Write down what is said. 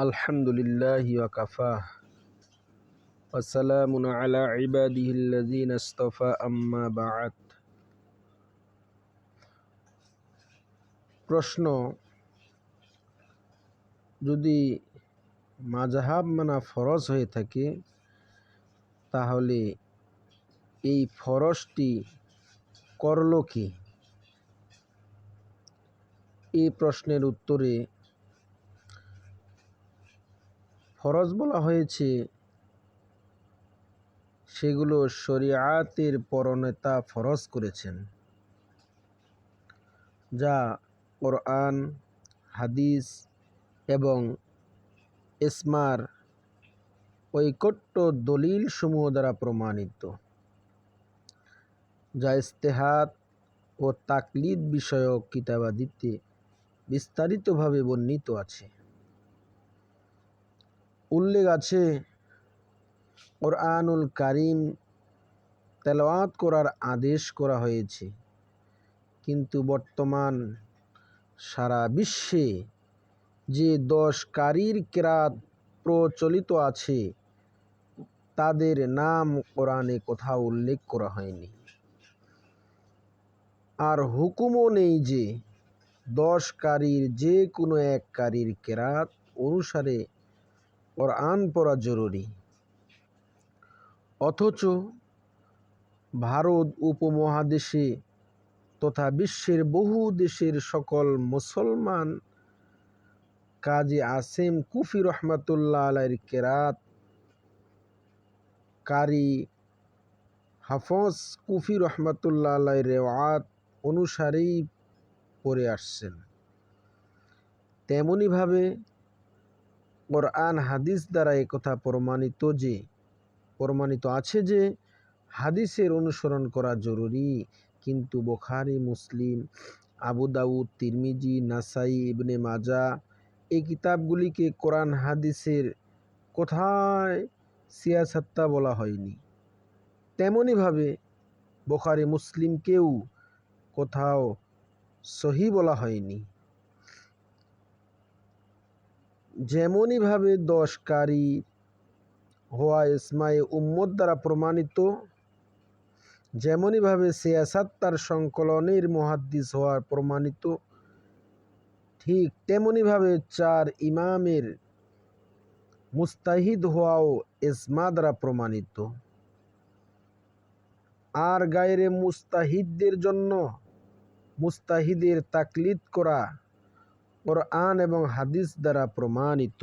আলহামদুলিল্লাহি ওয়াকাফা আসসালামু আলা ইবাদিহিল্লাযিনা ইসতাফা আম্মা বা'দ। প্রশ্ন, যদি মাযহাব মানা ফরজ হয়ে থাকে, তাহলে এই ফরজটি করল কি? এই প্রশ্নের উত্তরে ফরজ বলা হয়েছে, সেগুলো শরিয়াতের পরনেতা ফরজ করেছেন। যা কোরআন, হাদিস এবং ইসমার ঐকট্য দলিল সমূহ দ্বারা প্রমাণিত। যা ইস্তেহাত ও তাকলিদ বিষয়ক কিতাবাদিতে বিস্তারিতভাবে বর্ণিত আছে। উল্লেখ আছে, কোরআনুল কারিম তেলাওয়াত করার আদেশ করা হয়েছে। কিন্তু বর্তমান সারা বিশ্বে যে দশ কারির কেরাত প্রচলিত আছে, তাদের নাম কোরআনে কোথাও উল্লেখ করা হয়নি। আর হুকুমও নেই যে দশ কারির যে কোনো এক কারির কেরাত অনুসারে কোরআন পড়া জরুরি। অথচ ভারত উপমহাদেশে তথা বিশ্বের বহু দেশের সকল মুসলমান কাজী আসেম কুফি রহমাতুল্লাহ আলাইর কেরাত, কারি হাফজ কুফি রহমাতুল্লাহ আলাই রেওয়াত অনুসারেই পড়ে আসছেন। তেমনইভাবে কোরআন, হাদিস দ্বারা একথা প্রমাণিত যে, প্রমাণিত আছে যে, হাদিসের অনুসরণ করা জরুরি। কিন্তু বোখারি, মুসলিম, আবু দাউদ, তিরমিজি, নাসাই, ইবনে মাজা এই কিতাবগুলিকে কোরআন, হাদিসের কোথায় সিয়াসাত্তা বলা হয়নি। তেমনইভাবে বোখারি, মুসলিমকেও কোথাও সহি বলা হয়নি। যেমনইভাবে দশ কারি হওয়া ইসমায়ে উম্মদ দ্বারা প্রমাণিত, যেমনইভাবে সিয়াসাত্তার সংকলনের মহাদ্দিস হওয়ার প্রমাণিত, ঠিক তেমনইভাবে চার ইমামের মুস্তাহিদ হওয়াও ইসমা দ্বারা প্রমাণিত। আর গায়েরে মুস্তাহিদদের জন্য মুস্তাহিদের তাকলিদ করা কোরআন এবং হাদিস দ্বারা প্রমাণিত।